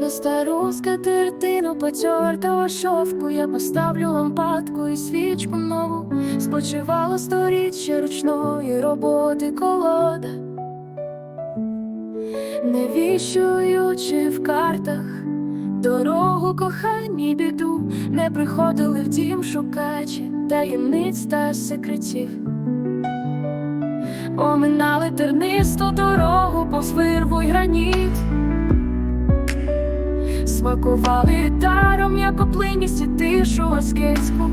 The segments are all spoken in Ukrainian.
На стару скатертину потертого шовку я поставлю лампадку і свічку нову. Спочивало сторіччя ручної роботи колода, не віщуючи в картах дорогу коханні біду, не приходили в дім шукачі таємниць та секретів. Оминали тернисту дорогу, повз вирву й граніт. Смакували даром, як оплинність і тишу аскетську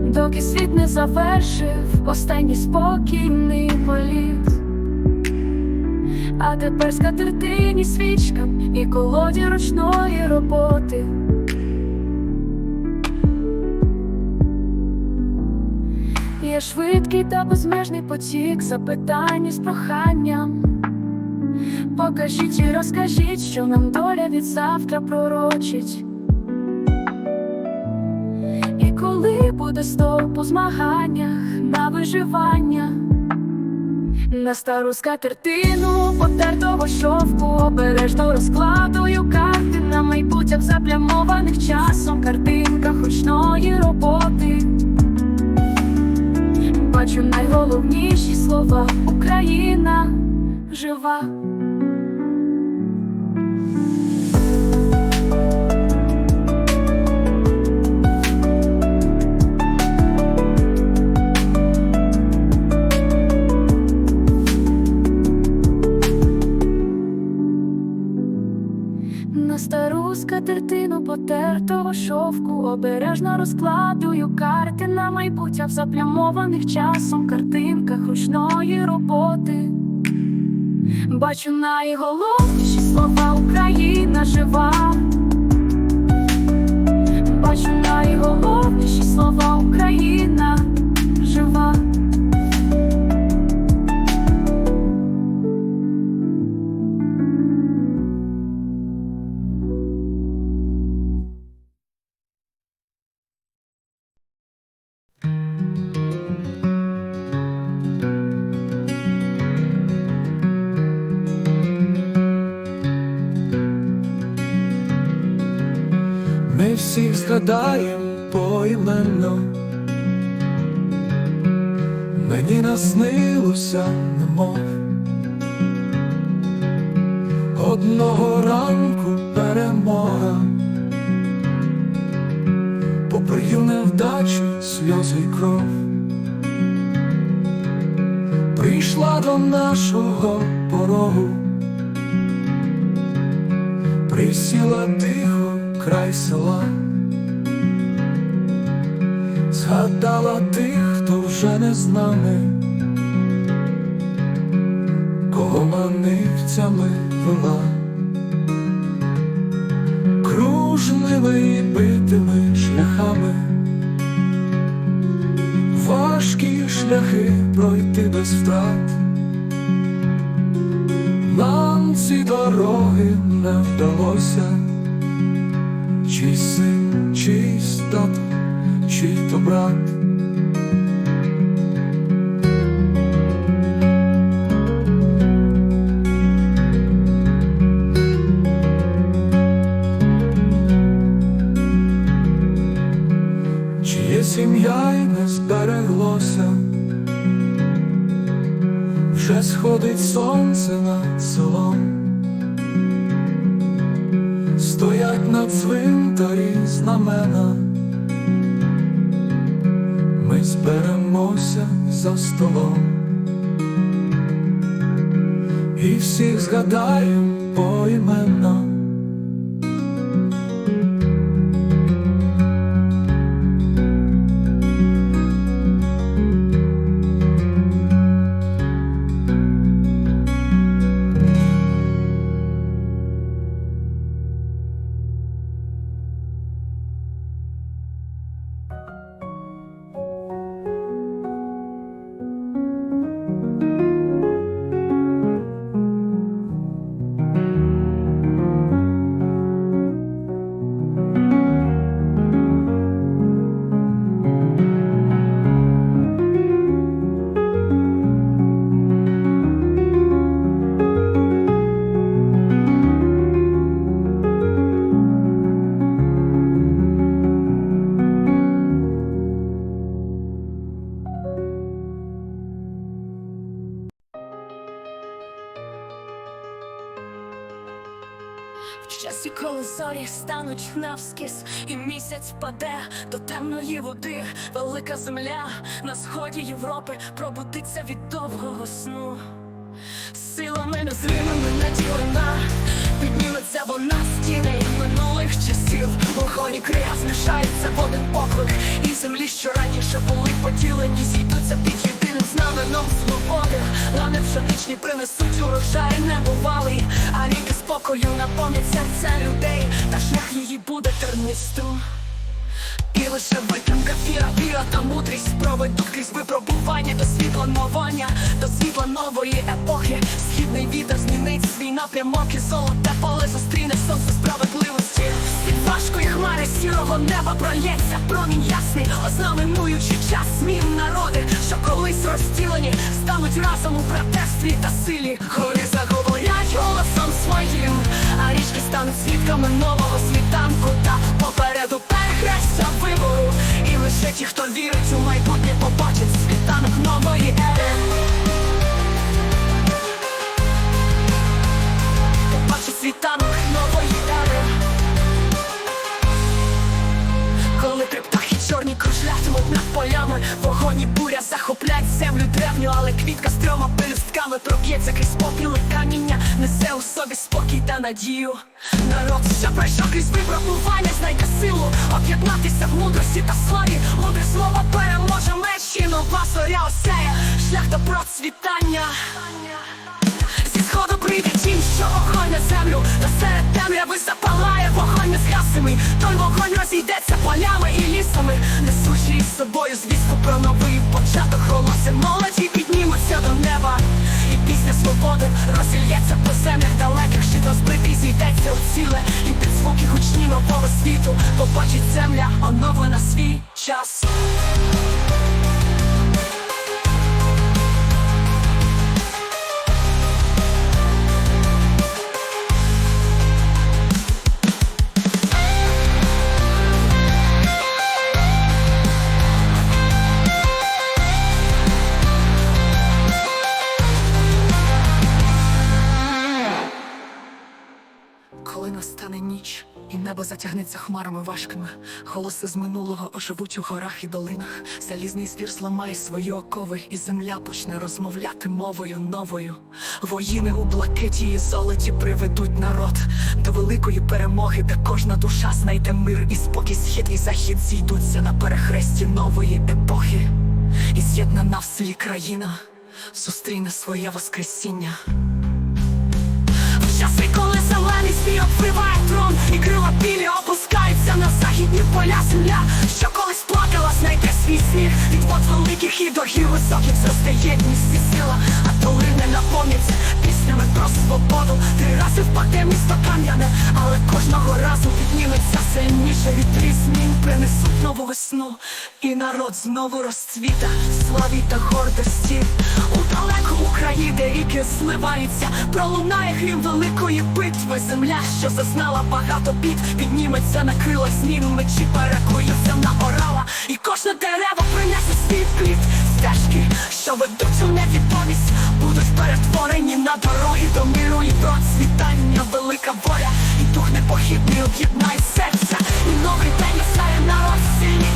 Доки світ не завершив останній спокійний політ. А тепер скатертині свічка і колоді ручної роботи. Є швидкий та безмежний потік запитань з проханням. Покажіть і розкажіть, що нам доля від завтра пророчить. І коли буде стоп у змаганнях на виживання, на стару скатертину потертого шовку обережно розкладую карти на майбуттях заплямованих часом картинках ручної роботи. Бачу найголовніші слова Україна жива. Обережно розкладую карти на майбуття в заплямованих часом картинках ручної роботи. Бачу найголовніші слова Україна жива. Мені наснилося немов Одного ранку перемога. Попри невдачі, сльози й кров. Прийшла до нашого порогу. Присіла тихо край села, згадала тих, хто вже не з нами, кого манивцями вела, кружними і битими шляхами, важкі шляхи пройти без втрат. Нам ці дороги не вдалося, чий син, чий стат, чий то брат. Сонце над селом, стоять на цвинтарі знамена, ми зберемося за столом, і всіх згадаєм поіменно. Навскіз, і місяць впаде до темної води, велика земля на сході Європи пробудиться від довгого сну. Силами незримими наділена, підніметься вона з тіней минулих часів. Вогонь крия змішаються в один поклик, і землі, що раніше були поділені, зійдуться під єдиним знаменом свободи. Лани пшеничні принесуть урожай небувалий, а ріки спокою наповнять серця людей, та шлях її буде тернистим. І лише витримка, віра, віра та мудрість проведуть крізь випробування до світла новання, до світла нової епохи. Східний вітер змінить свій напрямок і золоте поле зустріне сонце справедливості. Від важкої хмари сірого неба пролється промінь ясний, ознаменуючи час змін народи, що колись розділені, стануть разом у братерстві та силі. Гори заговорять голосом своїм, а річки стануть свідками нового світанку та попереду перехрестя вибору. І лише ті, хто вірить у майбутнє, побачить у собі спокій та надію. Народ, що пройшов крізь випробування, знайде силу об'єднатися в мудрості та славі. Мудре слово переможе меч і нова зоря осяє шлях до процвітання. Зі сходу прийде тінь, що вогонь на землю Та серед темряви запалає вогонь незгасимий Той вогонь розійдеться полями і лісами Несучи із собою звістку про новий початок Голоси молоді свободи. Розільється по землях далеких Щит розбитий зійдеться у ціле І під звуки гучні нового світу Побачить земля оновлена свій час затягнеться хмарами важкими, голоси з минулого оживуть у горах і долинах. Залізний звір зламає свої окови, і земля почне розмовляти мовою новою. Воїни у блакиті і золоті приведуть народ до великої перемоги, де кожна душа знайде мир і спокій, схід і захід зійдуться на перехресті нової епохи. І з'єднана в селі країна зустріне своє воскресіння. В часи, коли зелений свій обвиває трон І крила білі опускаються на західні поля земля. Що колись плакала, знайде свій сміх. Від вод великих і до гір високих зросте єдність і сила. А долини наповняться піснями про свободу. Три рази впаде місто кам'яне, але кожного разу підніметься сильніше від змін принесуть нову весну І народ знову розцвіта славі та гордості. У далеку Україні, ріки зливаються. Пролунає грім великої битви. Земля, що зазнала багато бід. Підніметься на крила змін Мечі перекуються на орала. І кожне дерево принесе свій плід. Стежки, що ведуть у невідомість Будуть перетворені на дороги до миру і процвітання. Велика воля непохідний об'єднає серця І новий день стає на сильний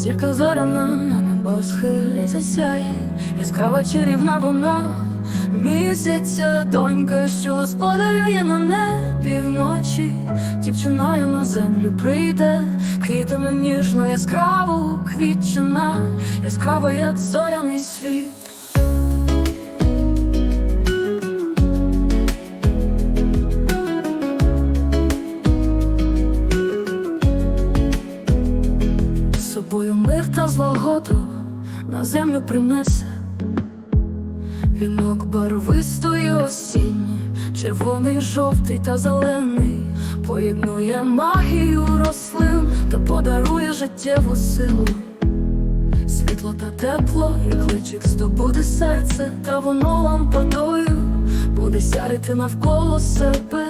Зірка зоряна на небо схилиться засяє, яскрава чарівна вона, місяця донька, що сподарює на небі вночі, дівчиною на землю прийде, квітами ніжно яскраву квітчина, яскрава, як зоряний світ. З собою ми на землю принесе. Вінок барвистої осінні, червоний, жовтий та зелений, поєднує магію рослин та подарує життєву силу. Світло та тепло, як личик здобуде серце, та воно лампадою буде сяяти навколо себе,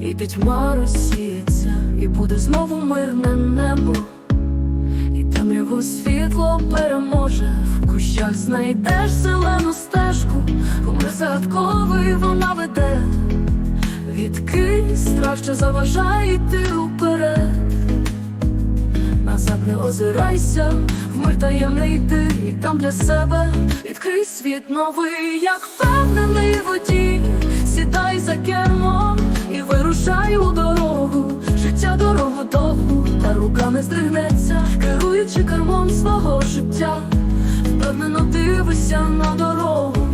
і пітьма розсіється, і буде знову мирне небо. І світло переможе, в кущах знайдеш зелену стежку, Умри загадковий вона веде, відкинь страх, що заважає йти уперед. Назад не озирайся, в мир таємний йди, і там для себе відкрий світ новий, як впевнений водій, сідай за кермо і вирушай у дорогу, дорогу довгу, та рука не здригнеться, керуючи кермом свого життя, впевнено дивися на дорогу,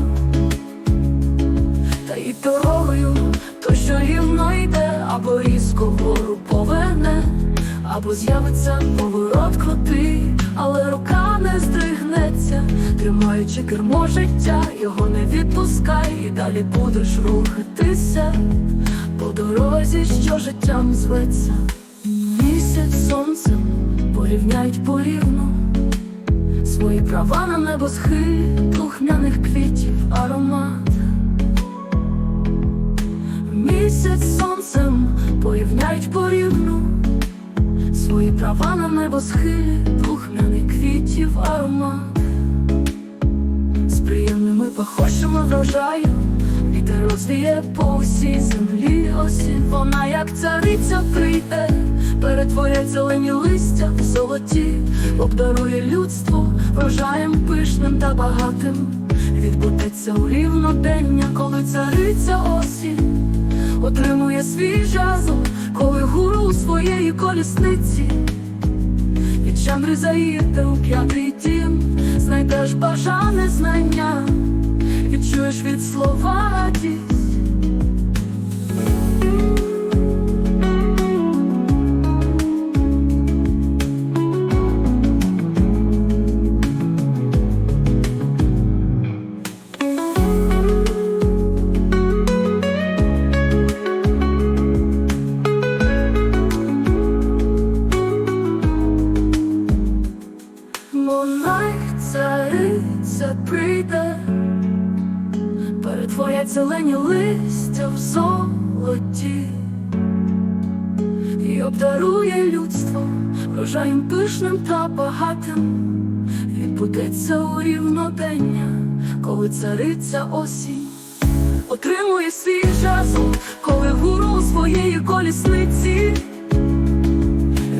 та й дорогою, то що рівно йде, або різко вгору поверне, або з'явиться поворот крутий, але рука не здригнеться, тримаючи кермо життя, його не відпускай, і далі будеш рухатися по дорозі, що життям зветься. Місяць сонцем порівняють порівну свої права на небосхилі духмяних квітів аромат. Місяць сонцем порівняють порівну свої права на небосхилі духмяних квітів аромат. З приємними пахощами врожаю Вітер розвіє по усій землі. Осінь Вона, як цариця, прийде, перетворять зелені листя в золоті, обдарує людство врожаєм пишним та багатим. Відбудеться у рівнодення, коли цариця осінь отримує свій жазл, коли гуру у своєї колісниці. Від чамри у п'ятий дім, знайдеш бажане знання, відчуєш від слова радість. Багатим. Відбудеться у рівнодення, коли цариця осінь отримує свій жазл, коли гуру своєї колісниці.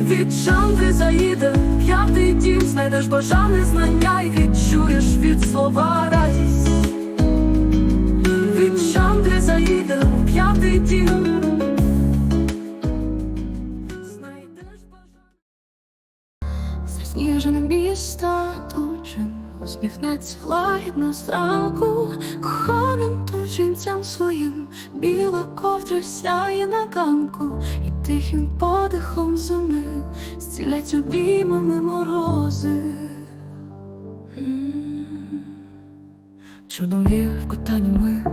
Від Чандри заїде п'ятий дім, знайдеш бажане знання і відчуєш від слова радість. Від Чандри заїде п'ятий дім. Усміхнеться лагідно зранку. Коханим тужинцям своїм. Біла ковдра сяє на ганку. І тихим подихом зими Зцілять обіймами морози. Чудові вкотані ми.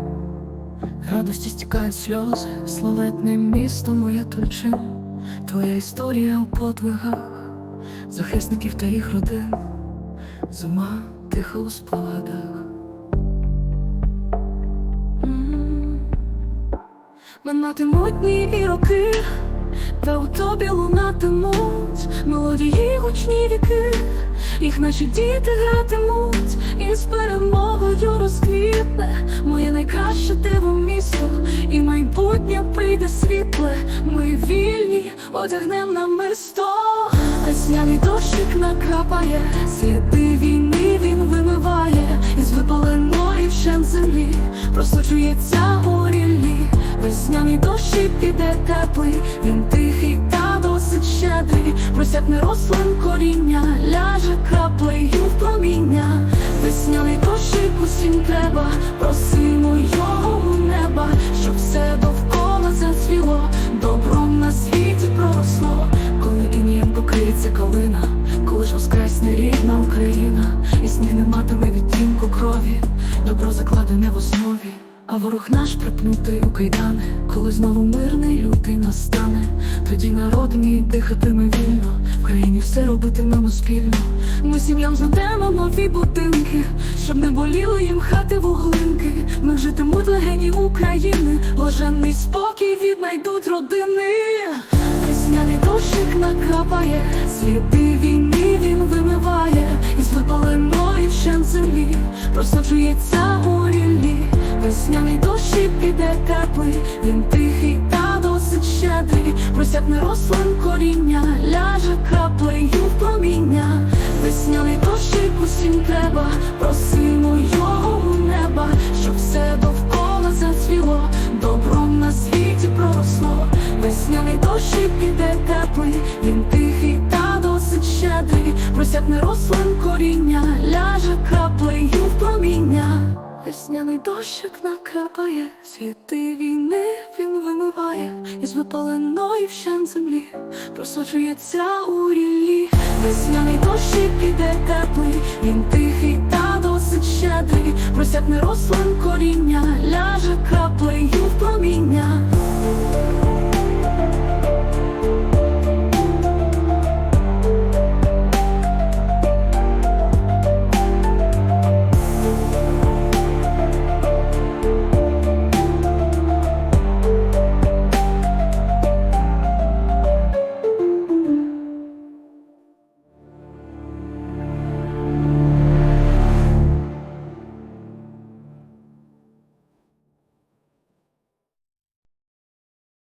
Радості стікають сльози. Славетне місто моє тучин Твоя історія у подвигах захисників та їх родин, зима тиха у спогадах. Минатимуть дні і роки, та у тобі лунатимуть мелодії гучні віки, їх наші діти гратимуть, і з перемогою розквітне моє найкраще диво місто, і майбутнє прийде світле. Ми вільні, одягнем на мисто. Весняний дощик накрапає, сліди він із випаленої вщен землі. Просочується у ріллі. Весняний дощі піде теплий, він тихий та досить щедрий, просякне рослин коріння, ляже краплею в проміння. Весняний дощ, усім треба, просимо А ворог наш припнутий у кайдани, коли знову мирний лютий настане, тоді народ мій дихатиме вільно, в країні все робитимемо спільно. Ми сім'ям знайдемо нові будинки, щоб не боліли їм хати вуглинки. Ми житимуть легені України, блаженний спокій віднайдуть родини. Весняний дощик накрапає, сліди війни він вимиває, із випаленої вщент землі просаджується у. Весняний дощі піде теплий, він тихий та досить щедрий, просякне рослин коріння, ляже краплею в проміння. Весняний дощик усім треба, просимо його у неба, дощик накрапає, світи війни він вимиває, із випаленої вщен землі просочується у ріллі. Весняний дощик іде теплий, він тихий та досить щедрий, просякне рослин коріння, ляже краплею.